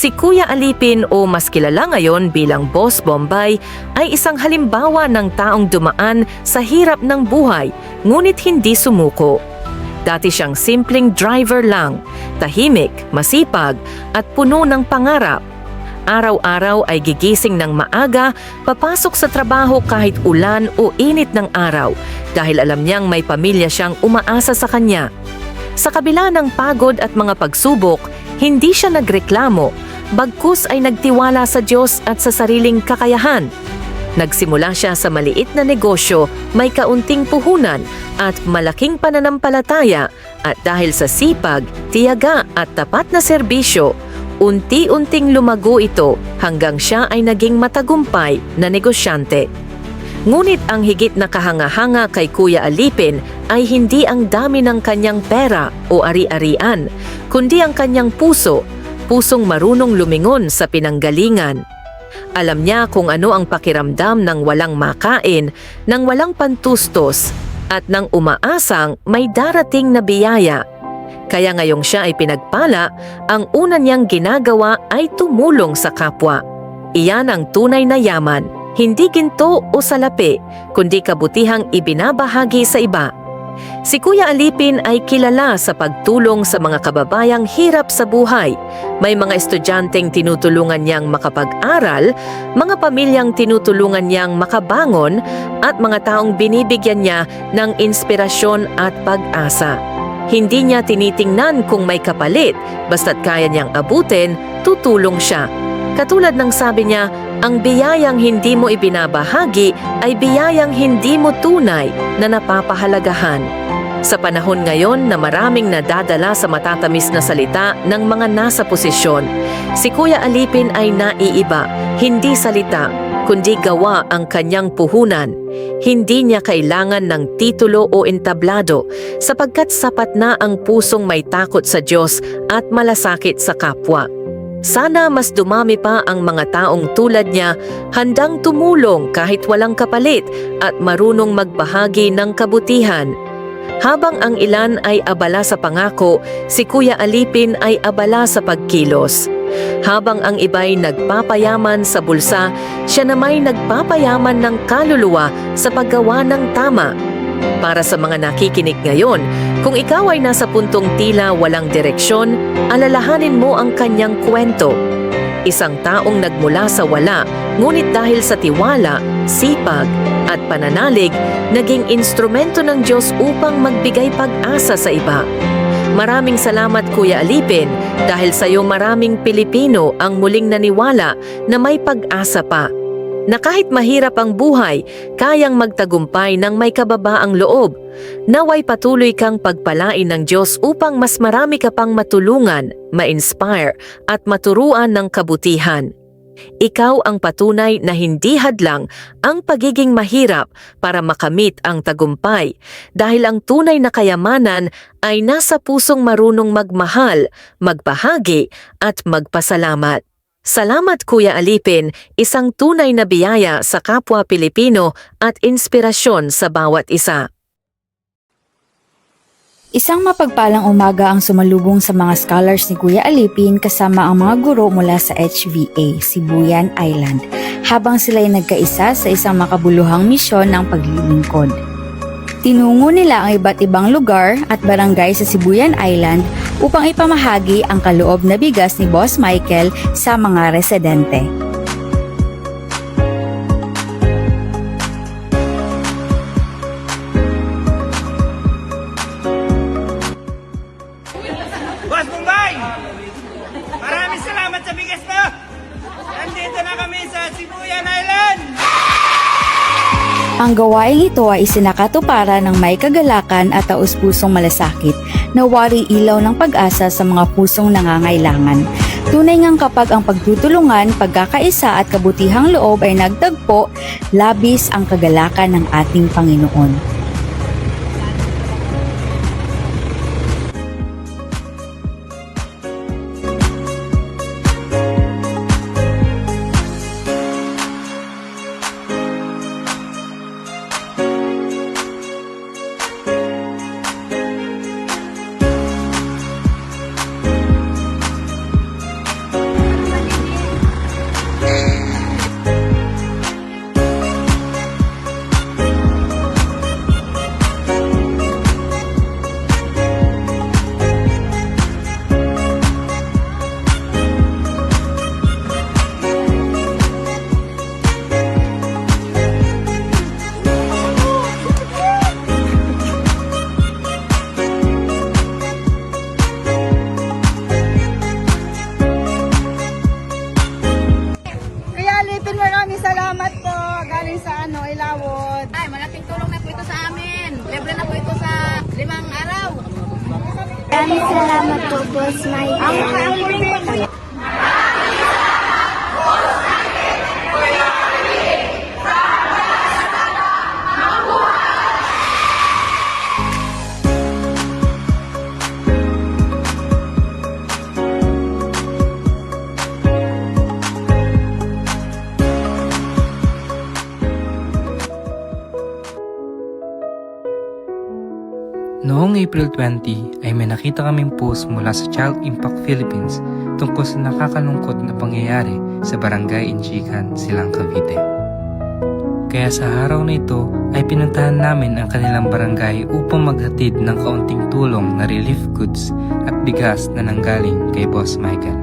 Si Kuya Alipin o mas kilala ngayon bilang Boss Bombay ay isang halimbawa ng taong dumaan sa hirap ng buhay ngunit hindi sumuko. Dati siyang simpleng driver lang, tahimik, masipag at puno ng pangarap. Araw-araw ay gigising ng maaga, papasok sa trabaho kahit ulan o init ng araw dahil alam niyang may pamilya siyang umaasa sa kanya. Sa kabila ng pagod at mga pagsubok, hindi siya nagreklamo, bagkus ay nagtiwala sa Diyos at sa sariling kakayahan. Nagsimula siya sa maliit na negosyo, may kaunting puhunan at malaking pananampalataya at dahil sa sipag, tiyaga at tapat na serbisyo, unti-unting lumago ito hanggang siya ay naging matagumpay na negosyante. Ngunit ang higit na kahanga-hanga kay Kuya Alipin ay hindi ang dami ng kanyang pera o ari-arian, kundi ang kanyang puso, pusong marunong lumingon sa pinanggalingan. Alam niya kung ano ang pakiramdam ng walang makain, ng walang pantustos, at ng umaasang may darating na biyaya. Kaya ngayong siya ay pinagpala, ang una niyang ginagawa ay tumulong sa kapwa. Iyan ang tunay na yaman, hindi ginto o salapi, kundi kabutihang ibinabahagi sa iba. Si Kuya Alipin ay kilala sa pagtulong sa mga kababayang hirap sa buhay. May mga estudyanteng tinutulungan niyang makapag-aral, mga pamilyang tinutulungan niyang makabangon, at mga taong binibigyan niya ng inspirasyon at pag-asa. Hindi niya tinitingnan kung may kapalit, basta't kaya niyang abutin, tutulong siya. Katulad ng sabi niya, ang biyayang hindi mo ibinabahagi ay biyayang hindi mo tunay na napapahalagahan. Sa panahon ngayon na maraming nadadala sa matatamis na salita ng mga nasa posisyon, si Kuya Alipin ay naiiba, hindi salita, kundi gawa ang kanyang puhunan. Hindi niya kailangan ng titulo o entablado sapagkat sapat na ang pusong may takot sa Diyos at malasakit sa kapwa. Sana mas dumami pa ang mga taong tulad niya, handang tumulong kahit walang kapalit at marunong magbahagi ng kabutihan. Habang ang ilan ay abala sa pangako, si Kuya Alipin ay abala sa pagkilos. Habang ang iba'y nagpapayaman sa bulsa, siya namay nagpapayaman ng kaluluwa sa paggawa ng tama. Para sa mga nakikinig ngayon, kung ikaw ay nasa puntong tila walang direksyon, alalahanin mo ang kanyang kwento. Isang taong nagmula sa wala, ngunit dahil sa tiwala, sipag, at pananalig, naging instrumento ng Diyos upang magbigay pag-asa sa iba. Maraming salamat Kuya Alipin dahil sa iyo maraming Pilipino ang muling naniwala na may pag-asa pa. Na kahit mahirap ang buhay, kayang magtagumpay ng may kababaang loob. Naway patuloy kang pagpalain ng Diyos upang mas marami ka pang matulungan, ma-inspire at maturuan ng kabutihan. Ikaw ang patunay na hindi hadlang ang pagiging mahirap para makamit ang tagumpay dahil ang tunay na kayamanan ay nasa pusong marunong magmahal, magbahagi at magpasalamat. Salamat Kuya Alipin, isang tunay na biyaya sa kapwa Pilipino at inspirasyon sa bawat isa. Isang mapagpalang umaga ang sumalubong sa mga scholars ni Kuya Alipin kasama ang mga guro mula sa HVA, Sibuyan Island, habang sila'y nagkaisa sa isang makabuluhang misyon ng paglilingkod. Tinungo nila ang iba't ibang lugar at barangay sa Sibuyan Island upang ipamahagi ang kaloob na bigas ni Boss Michael sa mga residente. Ang gawaing ito ay isinakatuparan ng may kagalakan at taus-pusong malasakit na wari ilaw ng pag-asa sa mga pusong nangangailangan. Tunay ngang kapag ang pagtutulungan, pagkakaisa at kabutihang loob ay nagtagpo, labis ang kagalakan ng ating Panginoon. Maraming salamat po, Boss Michael. Noong April 20 ay may nakita kaming post mula sa Child Impact Philippines tungkol sa nakakalungkot na pangyayari sa barangay Inchikan, Silang Cavite. Kaya sa araw na ito ay pinuntahan namin ang kanilang barangay upang maghatid ng kaunting tulong na relief goods at bigas na nanggaling kay Boss Michael.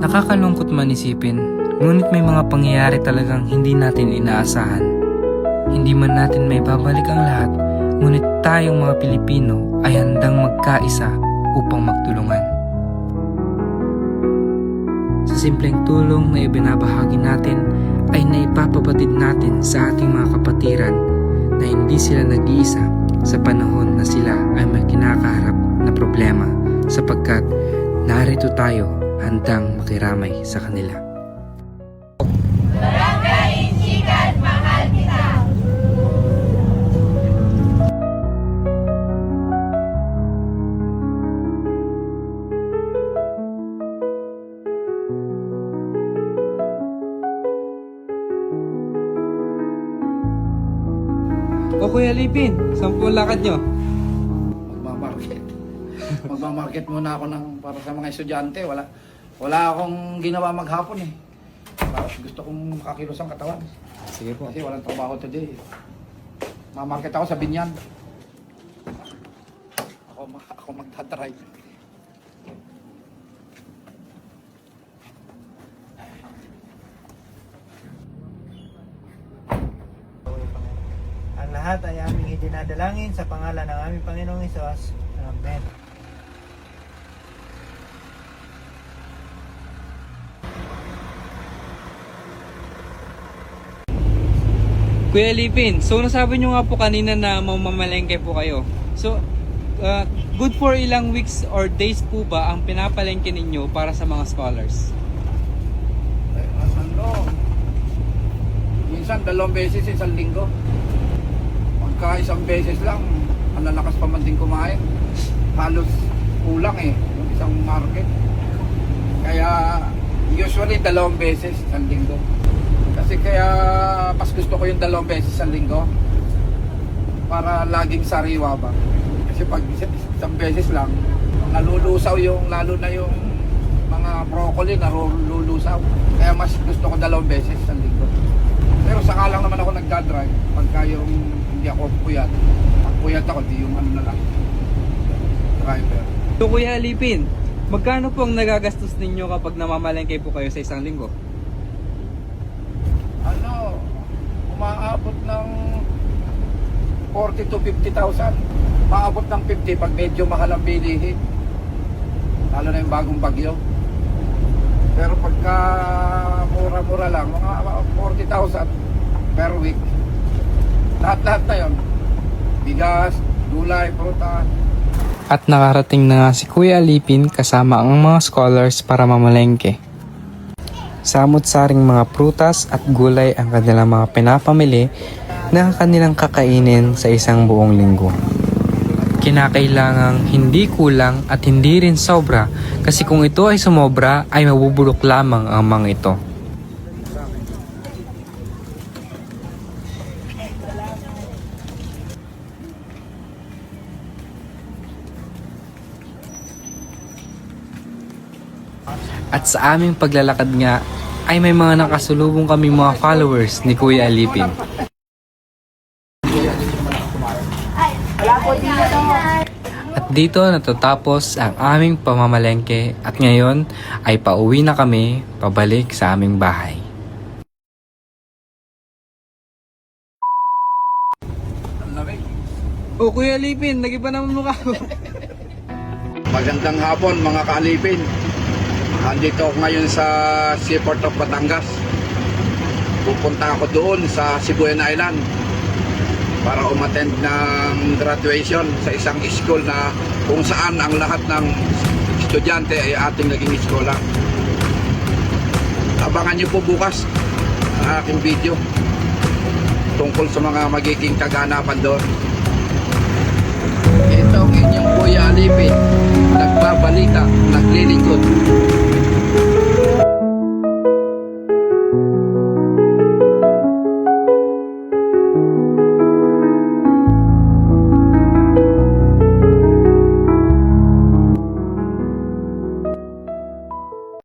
Nakakalungkot man isipin, ngunit may mga pangyayari talagang hindi natin inaasahan. Hindi man natin may babalik ang lahat, ngunit tayong mga Pilipino ay handang magkaisa upang magtulungan. Sa simpleng tulong na ibinabahagi natin ay naipapabatid natin sa ating mga kapatiran na hindi sila nag-iisa sa panahon na sila ay may kinakaharap na problema sapagkat narito tayo handang makiramay sa kanila. Lipin, saan po lakad nyo? magmamarket. magmamarket muna ako ng para sa mga estudyante. Wala wala akong ginawa maghapon eh. Para gusto kong makakilos ang katawan. Sige po. Kasi walang trabaho today. Mamarket ako sa Binyan. Ako, ako magdadrive. Ang lahat ay aming idinadalangin sa pangalan ng aming Panginoong Isos. Amen. Kuya Lipin, so nasabi nyo nga po kanina na mamamalengke po kayo. So, uh, good for ilang weeks or days po ba ang pinapalengke ninyo para sa mga scholars? Eh, ano, minsan dalawang beses isang linggo. Pagka isang beses lang, ang lalakas pa man din kumain. Halos kulang eh, yung isang market. Kaya usually dalawang beses isang linggo. Kasi kaya mas gusto ko yung dalawang beses isang linggo para laging sariwa ba. Kasi pag isa- isang beses lang, nalulusaw yung, lalo na yung mga broccoli nalulusaw. Kaya mas gusto ko dalawang beses isang linggo. Pero saka lang naman ako nagdadrive pagka yung hindi ako puyat. Pag puyat ako, di yung ano na lang. Driver. So Kuya Lipin, magkano po ang nagagastos ninyo kapag namamalengke po kayo sa isang linggo? Ano, umaabot ng 40 to 50,000. Maabot ng 50 pag medyo mahal ang bilihin. Lalo na yung bagong bagyo. Pero pagka mura-mura lang, mga 40,000 per week. Lahat-lahat na yon. Bigas, gulay, prutas, At nakarating na nga si Kuya Alipin kasama ang mga scholars para mamalengke. Samot-saring mga prutas at gulay ang kanilang mga pinapamili na kanilang kakainin sa isang buong linggo. Kinakailangang hindi kulang at hindi rin sobra kasi kung ito ay sumobra ay mabubulok lamang ang mga ito. At sa aming paglalakad nga ay may mga nakasulubong kami mga followers ni Kuya Alipin. At dito natatapos ang aming pamamalengke at ngayon ay pauwi na kami pabalik sa aming bahay. lamig. Oh Kuya Alipin, nagiba naman mukha ko. Magandang hapon mga kaalipin. Andito ako ngayon sa Seaport of Batangas. Pupunta ako doon sa Sibuyan Island. Para umattend ng graduation sa isang school na kung saan ang lahat ng estudyante ay ating naging eskola. Abangan niyo po bukas ang aking video tungkol sa mga magiging kaganapan doon. Ito ang inyong Kuya Alipin, nagbabalita, naglilingkod